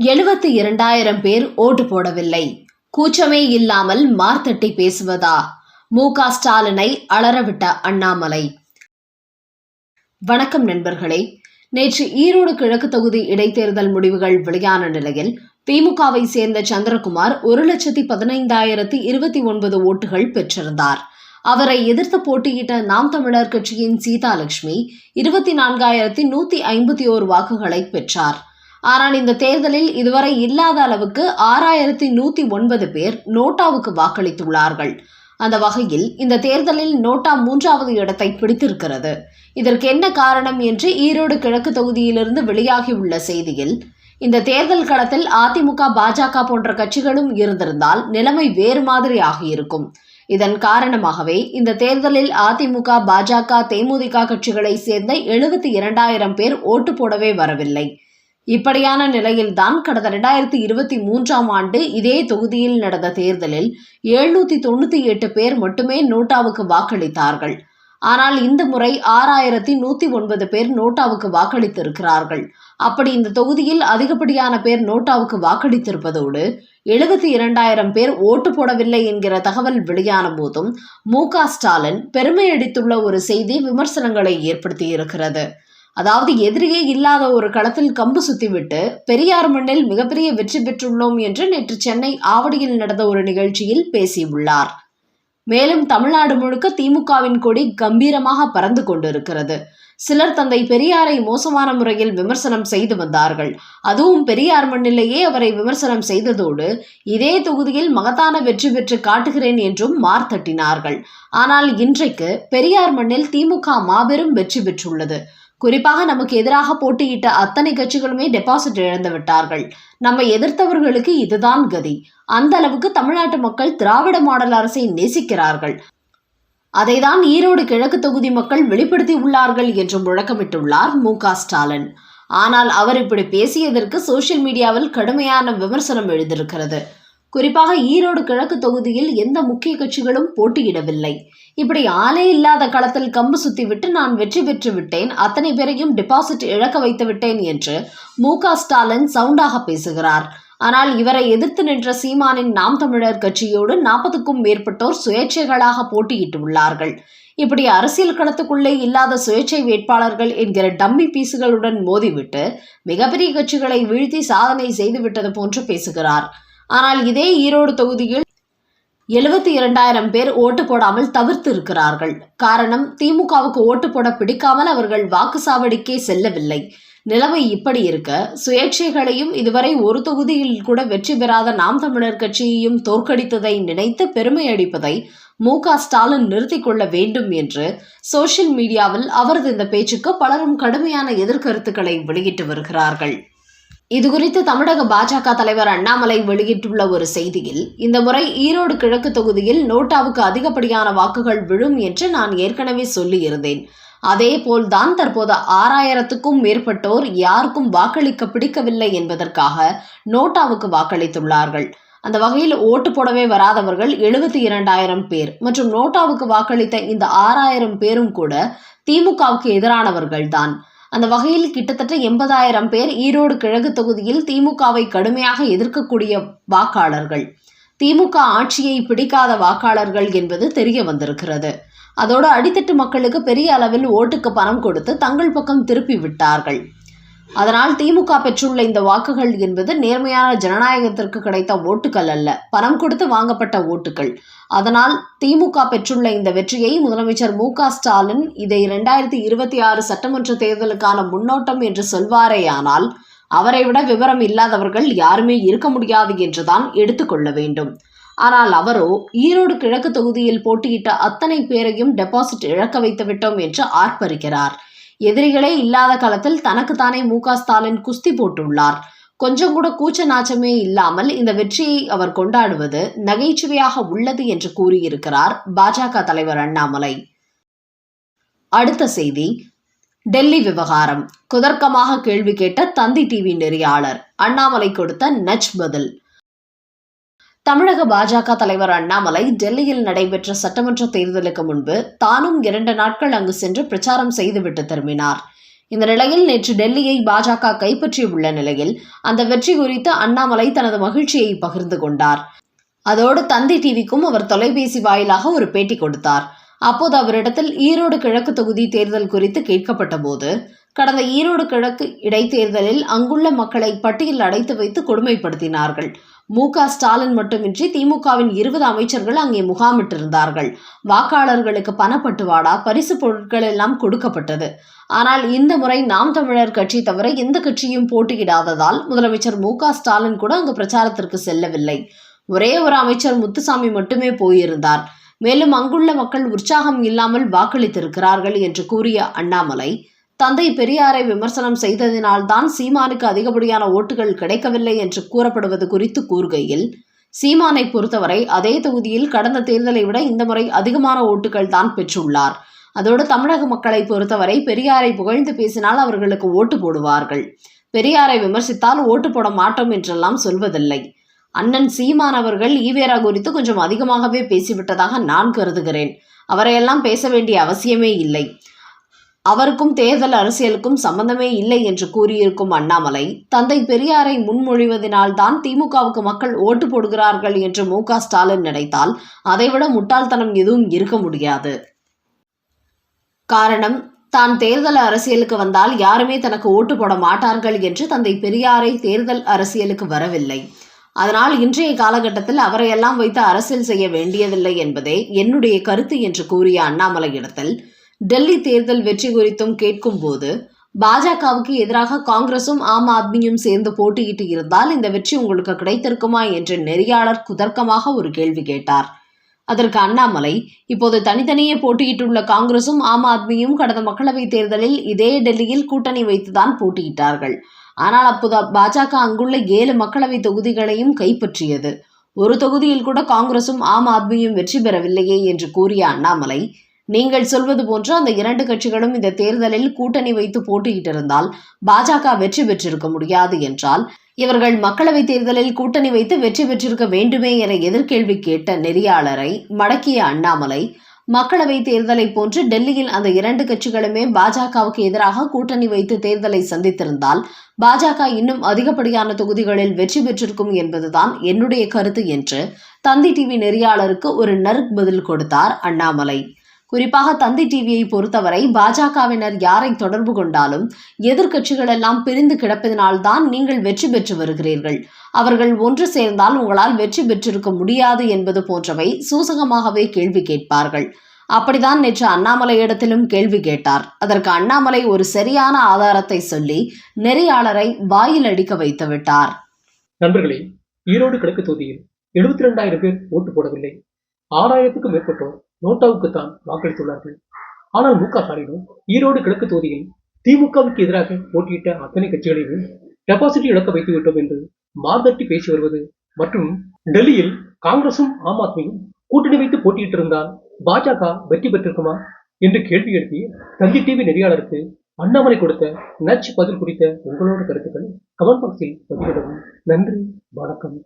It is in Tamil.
எழுபத்தி இரண்டாயிரம் பேர் ஓட்டு போடவில்லை. கூச்சமே இல்லாமல் மார்த்தட்டி பேசுவதா? மு க ஸ்டாலினை அலறவிட்ட அண்ணாமலை. வணக்கம் நண்பர்களே. நேற்று ஈரோடு கிழக்கு தொகுதி இடைத்தேர்தல் முடிவுகள் வெளியான நிலையில் திமுகவை சேர்ந்த சந்திரகுமார் ஒரு லட்சத்தி பதினைந்தாயிரத்தி இருபத்தி ஒன்பது ஓட்டுகள் பெற்றிருந்தார். அவரை எதிர்த்து போட்டியிட்ட நாம் தமிழர் கட்சியின் சீதாலட்சுமி இருபத்தி நான்காயிரத்தி நூத்தி ஐம்பத்தி ஓரு வாக்குகளை பெற்றார். ஆனால் இந்த தேர்தலில் இதுவரை இல்லாத அளவுக்கு ஆறாயிரத்தி நூத்தி ஒன்பது பேர் நோட்டாவுக்கு வாக்களித்துள்ளார்கள். அந்த வகையில் இந்த தேர்தலில் நோட்டா மூன்றாவது இடத்தை பிடித்திருக்கிறது. இதற்கு என்ன காரணம் என்று ஈரோடு கிழக்கு தொகுதியிலிருந்து வெளியாகியுள்ள செய்தியில் இந்த தேர்தல் களத்தில் அதிமுக பாஜக போன்ற கட்சிகளும் இருந்திருந்தால் நிலைமை வேறு மாதிரி ஆகியிருக்கும் இதன் காரணமாகவே இந்த தேர்தலில் அதிமுக பாஜக தேமுதிக கட்சிகளை சேர்ந்த எழுபத்தி இரண்டாயிரம் பேர் ஓட்டு போடவே வரவில்லை. இப்படியான நிலையில்தான் கடந்த இரண்டாயிரத்தி இருபத்தி மூன்றாம் ஆண்டு இதே தொகுதியில் நடந்த தேர்தலில் எழுநூத்தி தொண்ணூத்தி எட்டு பேர் மட்டுமே நோட்டாவுக்கு வாக்களித்தார்கள். ஆனால் இந்த முறை ஆறாயிரத்தி நூத்தி ஒன்பது பேர் நோட்டாவுக்கு வாக்களித்திருக்கிறார்கள். அப்படி இந்த தொகுதியில் அதிகப்படியான பேர் நோட்டாவுக்கு வாக்களித்திருப்பதோடு எழுபத்தி இரண்டாயிரம் பேர் ஓட்டு போடவில்லை என்கிற தகவல் வெளியான போதும் மு க ஸ்டாலின் பெருமையடித்துள்ள ஒரு செய்தி விமர்சனங்களை ஏற்படுத்தியிருக்கிறது. அதாவது எதிரியே இல்லாத ஒரு களத்தில் கம்பு சுத்திவிட்டு பெரியார் மண்ணில் மிகப்பெரிய வெற்றி பெற்றுள்ளோம் என்று நேற்று சென்னை ஆவடியில் நடந்த ஒரு நிகழ்ச்சியில் பேசியுள்ளார். மேலும் தமிழ்நாடு முழுக்க திமுகவின் கொடி கம்பீரமாக பறந்து கொண்டிருக்கிறது. சிலர் தந்தை பெரியாரை மோசமான முறையில் விமர்சனம் செய்து வந்தார்கள். அதுவும் பெரியார் மண்ணிலேயே அவரை விமர்சனம் செய்ததோடு இதே தொகுதியில் மகத்தான வெற்றி பெற்று காட்டுகிறேன் என்றும் மார்த்தட்டினார்கள் ஆனால் இன்றைக்கு பெரியார் மண்ணில் திமுக மாபெரும் வெற்றி பெற்றுள்ளது. குறிப்பாக நமக்கு எதிராக போட்டியிட்ட அத்தனை கட்சிகளுமே டெபாசிட் இழந்து விட்டார்கள். நம்ம எதிர்த்தவர்களுக்கு இதுதான் கதி. அந்த அளவுக்கு தமிழ்நாட்டு மக்கள் திராவிட மாடல் அரசை நேசிக்கிறார்கள். அதைதான் ஈரோடு கிழக்கு தொகுதி மக்கள் வெளிப்படுத்தி உள்ளார்கள் என்று முழக்கமிட்டுள்ளார் மு ஸ்டாலின். ஆனால் அவர் இப்படி பேசியதற்கு சோசியல் மீடியாவில் கடுமையான விமர்சனம் எழுந்திருக்கிறது. குறிப்பாக ஈரோடு கிழக்கு தொகுதியில் எந்த முக்கிய கட்சிகளும் போட்டியிடவில்லை. இப்படி ஆளே இல்லாத களத்தில் கம்பு சுத்திவிட்டு நான் வெற்றி பெற்று விட்டேன். அத்தனை பேரையும் டிபாசிட் இழக்க வைத்து விட்டேன் என்று மு ஸ்டாலின் சவுண்டாக பேசுகிறார். ஆனால் இவரை எதிர்த்து நின்ற சீமானின் நாம் தமிழர் கட்சியோடு நாற்பதுக்கும் மேற்பட்டோர் சுயேட்சைகளாக போட்டியிட்டுள்ளார்கள் இப்படி அரசியல் களத்துக்குள்ளே இல்லாத சுயேட்சை வேட்பாளர்கள் என்கிற டம்மி பீசுகளுடன் மோதிவிட்டு மிகப்பெரிய கட்சிகளை வீழ்த்தி சாதனை செய்துவிட்டது போன்று பேசுகிறார். ஆனால் இதே ஈரோடு தொகுதியில் எழுபத்தி இரண்டாயிரம் பேர் ஓட்டு போடாமல் தவிர்த்து இருக்கிறார்கள் காரணம் திமுகவுக்கு ஓட்டு போட பிடிக்காமல் அவர்கள் வாக்குச்சாவடிக்கே செல்லவில்லை. நிலைமை இப்படி இருக்க சுயேட்சைகளையும் இதுவரை ஒரு தொகுதியில் கூட வெற்றி பெறாத நாம் தமிழர் கட்சியையும் தோற்கடித்ததை நினைத்து பெருமை அடிப்பதை மு க ஸ்டாலின் நிறுத்திக் கொள்ள வேண்டும் என்று சோசியல் மீடியாவில் அவரது இந்த பேச்சுக்கு பலரும் கடுமையான எதிர்கருத்துக்களை வெளியிட்டு வருகிறார்கள். இதுகுறித்து தமிழக பாஜக தலைவர் அண்ணாமலை வெளியிட்டுள்ள ஒரு செய்தியில் இந்த முறை ஈரோடு கிழக்கு தொகுதியில் நோட்டாவுக்கு அதிகப்படியான வாக்குகள் விழும் என்று நான் ஏற்கனவே சொல்லியிருந்தேன். அதேபோல்தான் தற்போது ஆறாயிரத்துக்கும் மேற்பட்டோர் யாருக்கும் வாக்களிக்க பிடிக்கவில்லை என்பதற்காக நோட்டாவுக்கு வாக்களித்துள்ளார்கள். அந்த வகையில் ஓட்டு போடவே வராதவர்கள் எழுபத்தி இரண்டாயிரம் பேர் மற்றும் நோட்டாவுக்கு வாக்களித்த இந்த ஆறாயிரம் பேரும் கூட திமுகவுக்கு எதிரானவர்கள்தான். அந்த வகையில் கிட்டத்தட்ட எண்பதாயிரம் பேர் ஈரோடு கிழக்கு தொகுதியில் திமுகவை கடுமையாக எதிர்க்கக்கூடிய வாக்காளர்கள். திமுக ஆட்சியை பிடிக்காத வாக்காளர்கள் என்பது தெரிய வந்திருக்கிறது. அதோடு அடித்தட்டு மக்களுக்கு பெரிய அளவில் ஓட்டுக்கு பணம் கொடுத்து தங்கள் பக்கம் திருப்பி விட்டார்கள். அதனால் திமுக பெற்றுள்ள இந்த வாக்குகள் என்பது நேர்மையான ஜனநாயகத்திற்கு கிடைத்த ஓட்டுகள் அல்ல. பணம் கொடுத்து வாங்கப்பட்ட ஓட்டுகள் அதனால் திமுக பெற்றுள்ள இந்த வெற்றியை முதலமைச்சர் மு க ஸ்டாலின் இதை இரண்டாயிரத்தி இருபத்தி ஆறு சட்டமன்ற தேர்தலுக்கான முன்னோட்டம் என்று சொல்வாரேயானால் அவரை விட விவரம் இல்லாதவர்கள் யாருமே இருக்க முடியாது என்றுதான் எடுத்துக்கொள்ள வேண்டும். ஆனால் அவரோ ஈரோடு கிழக்கு தொகுதியில் போட்டியிட்ட அத்தனை பேரையும் டெபாசிட் இழக்க வைத்து விட்டோம் என்று ஆர்ப்பரிக்கிறார். எதிரிகளே இல்லாத காலத்தில் தனக்குத்தானே மு க ஸ்டாலின் குஸ்தி போட்டுள்ளார். கொஞ்சம் கூட கூச்ச நாச்சமே இல்லாமல் இந்த வெற்றியை அவர் கொண்டாடுவது நகைச்சுவையாக உள்ளது என்று கூறியிருக்கிறார் பாஜக தலைவர் அண்ணாமலை. அடுத்த செய்தி டெல்லி விவகாரம். குதர்க்கமாக கேள்வி கேட்ட தந்தி டிவி நெறியாளர். அண்ணாமலை கொடுத்த நச் பதில். தமிழக பாஜக தலைவர் அண்ணாமலை டெல்லியில் நடைபெற்ற சட்டமன்ற தேர்தலுக்கு முன்பு தானும் இரண்டு நாட்கள் அங்கு சென்று பிரச்சாரம் செய்துவிட்டு திரும்பினார். இந்த நிலையில் நேற்று டெல்லியை பாஜக கைப்பற்றியுள்ள நிலையில் அந்த வெற்றி குறித்து அண்ணாமலை தனது மகிழ்ச்சியை பகிர்ந்து கொண்டார். அதோடு தந்தி டிவிக்கும் அவர் தொலைபேசி வாயிலாக ஒரு பேட்டி கொடுத்தார். அப்போது அவரிடத்தில் ஈரோடு கிழக்கு தொகுதி தேர்தல் குறித்து கேட்கப்பட்ட போது கடந்த ஈரோடு கிழக்கு இடைத்தேர்தலில் அங்குள்ள மக்களை பட்டியல் அடைத்து வைத்து கொடுமைப்படுத்தினார்கள். மு க ஸ்டாலின் மட்டுமின்றி திமுகவின் இருபது அமைச்சர்கள் அங்கே முகாமிட்டிருந்தார்கள். வாக்காளர்களுக்கு பணப்பட்டுவாடா? பரிசு பொருட்கள் எல்லாம் கொடுக்கப்பட்டது. ஆனால் இந்த முறை நாம் தமிழர் கட்சி தவிர எந்த கட்சியும் போட்டியிடாததால் முதலமைச்சர் மு க ஸ்டாலின் கூட அங்கு பிரச்சாரத்திற்கு செல்லவில்லை. ஒரே ஒரு அமைச்சர் முத்துசாமி மட்டுமே போயிருந்தார். மேலும் அங்குள்ள மக்கள் உற்சாகம் இல்லாமல் வாக்களித்திருக்கிறார்கள் என்று கூறிய அண்ணாமலை தந்தை பெரியாரை விமர்சனம் செய்ததினால்தான் சீமானுக்கு அதிகப்படியான ஓட்டுகள் கிடைக்கவில்லை என்று கூறப்படுவது குறித்து கூறுகையில் சீமானை பொறுத்தவரை அதே தொகுதியில் கடந்த தேர்தலை விட இந்த முறை அதிகமான ஓட்டுகள் தான் பெற்றுள்ளார். அதோடு தமிழக மக்களை பொறுத்தவரை பெரியாரை புகழ்ந்து பேசினால் அவர்களுக்கு ஓட்டு போடுவார்கள். பெரியாரை விமர்சித்தால் ஓட்டு போட மாட்டோம் என்றெல்லாம் சொல்வதில்லை. அண்ணன் சீமான் அவர்கள் ஈவேரா குறித்து கொஞ்சம் அதிகமாகவே பேசிவிட்டதாக நான் கருதுகிறேன். அவரையெல்லாம் பேச வேண்டிய அவசியமே இல்லை. அவருக்கும் தேர்தல் அரசியலுக்கும் சம்பந்தமே இல்லை என்று கூறியிருக்கும் அண்ணாமலை தந்தை பெரியாரை முன்மொழிவதனால்தான் திமுகவுக்கு மக்கள் ஓட்டு போடுகிறார்கள் என்று மு ஸ்டாலின் நினைத்தால் அதைவிட முட்டாள்தனம் எதுவும் இருக்க முடியாது. காரணம் தான் தேர்தல் அரசியலுக்கு வந்தால் யாருமே தனக்கு ஓட்டு போட மாட்டார்கள் என்று தந்தை பெரியாரை தேர்தல் அரசியலுக்கு வரவில்லை. அதனால் இன்றைய காலகட்டத்தில் அவரையெல்லாம் வைத்து அரசியல் செய்ய வேண்டியதில்லை என்பதே என்னுடைய கருத்து என்று கூறிய அண்ணாமலை இடத்தில் டெல்லி தேர்தல் வெற்றி குறித்தும் கேட்கும்போது பாஜகவுக்கு எதிராக காங்கிரசும் ஆம் ஆத்மியும் சேர்ந்து போட்டியிட்டு இருந்தால் இந்த வெற்றி உங்களுக்கு கிடைத்திருக்குமா என்று நெறியாளர் குதர்க்கமாக ஒரு கேள்வி கேட்டார். அதற்கு அண்ணாமலை இப்போது தனித்தனியே போட்டியிட்டுள்ள காங்கிரசும் ஆம் ஆத்மியும் கடந்த மக்களவைத் தேர்தலில் இதே டெல்லியில் கூட்டணி வைத்துதான் போட்டியிட்டார்கள். ஆனால் அப்போது பாஜக அங்குள்ள ஏழு மக்களவை தொகுதிகளையும் கைப்பற்றியது. ஒரு தொகுதியில் கூட காங்கிரசும் ஆம் ஆத்மியும் வெற்றி பெறவில்லையே என்று கூறிய அண்ணாமலை நீங்கள் சொல்வது போன்று அந்த இரண்டு கட்சிகளும் இந்த தேர்தலில் கூட்டணி வைத்து போட்டியிட்டிருந்தால் பாஜக வெற்றி பெற்றிருக்க முடியாது என்றால் இவர்கள் மக்களவைத் தேர்தலில் கூட்டணி வைத்து வெற்றி பெற்றிருக்க வேண்டுமே என எதிர்கேள்வி கேட்ட நெறியாளரை மடக்கிய அண்ணாமலை மக்களவை தேர்தலை போன்று டெல்லியில் அந்த இரண்டு கட்சிகளுமே பாஜகவுக்கு எதிராக கூட்டணி வைத்து தேர்தலை சந்தித்திருந்தால் பாஜக இன்னும் அதிகப்படியான தொகுதிகளில் வெற்றி பெற்றிருக்கும் என்பதுதான் என்னுடைய கருத்து என்று தந்தி டிவி நெறியாளருக்கு ஒரு நறுக் பதில் கொடுத்தார் அண்ணாமலை. குறிப்பாக தந்தி டிவியை பொறுத்தவரை பாஜகவினர் யாரை தொடர்பு கொண்டாலும் எதிர்க்கட்சிகள் எல்லாம் பிரிந்து கிடப்பதனால்தான் நீங்கள் வெற்றி பெற்று வருகிறீர்கள். அவர்கள் ஒன்று சேர்ந்தால் உங்களால் வெற்றி பெற்றிருக்க முடியாது என்பது போன்றவை சூசகமாகவே கேள்வி கேட்பார்கள். அப்படிதான் நேற்று அண்ணாமலை இடத்திலும் கேள்வி கேட்டார். அதற்கு அண்ணாமலை ஒரு சரியான ஆதாரத்தை சொல்லி நெறியாளரை வாயில் அடிக்க வைத்து விட்டார். நண்பர்களே ஈரோடு கிழக்கு தொகுதியில் எழுபத்தி ரெண்டாயிரம் பேர் ஓட்டு போடவில்லை. ஆறாயிரத்துக்கும் மேற்பட்டோர் நோட்டாவுக்குத்தான் வாக்களித்துள்ளார்கள். ஆனால் மு க ஸ்டாலினும் ஈரோடு கிழக்கு தொகுதியில் திமுகவுக்கு எதிராக போட்டியிட்ட அத்தனை கட்சிகளையும் டெபாசிட் இழக்க வைத்து விட்டோம் என்று மார்தட்டி பேசி வருவது மற்றும் டெல்லியில் காங்கிரசும் ஆம் ஆத்மியும் கூட்டணி வைத்து போட்டியிட்டிருந்தால் பாஜக வெற்றி பெற்றிருக்குமா என்று கேள்வி எழுப்பி தந்தி டிவி நெறியாளருக்கு அண்ணாமலை கொடுத்த நச்சு பதில் குறித்த உங்களோட கருத்துக்கள் கமெண்ட் பாக்ஸில் பதிவிடவும். நன்றி வணக்கம்.